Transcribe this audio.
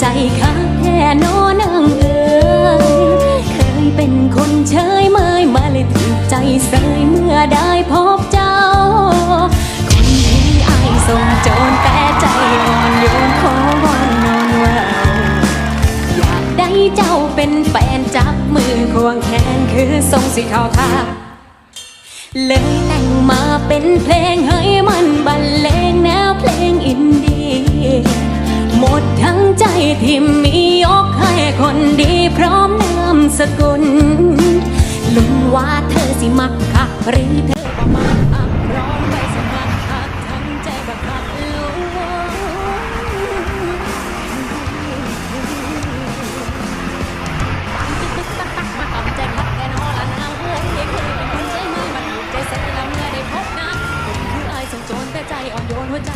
ใจข้าแค่นอนนังเอ่ยเคยเป็นคนเฉยเมยมาเลยถูกใจเสยเมื่อได้พบเจ้า คนที่อายส่งโจรแต่ใจอ่อนโยนขอวอนนอนว่าอยากได้เจ้าเป็นแฟนจับมือควงแขนคือทรงสีขาวทาเลยแต่งมาเป็นเพลงให้ ที่มียกให้คนดีพร้อมนามสกุลลุ้นว่าเธอสิมักคักหรือเธอบ่มักคักพร้อมไปสมัครคักทั้งใจบักคักลุ้มาทำใจคักแกนอละนาเอ้ยเคยเป็นคนใจมือมันถูกใจเสียแล้วเมื่อได้พบน้าคนคือไอายสมโจรแต่ใจอ่อนโยนหัวใจ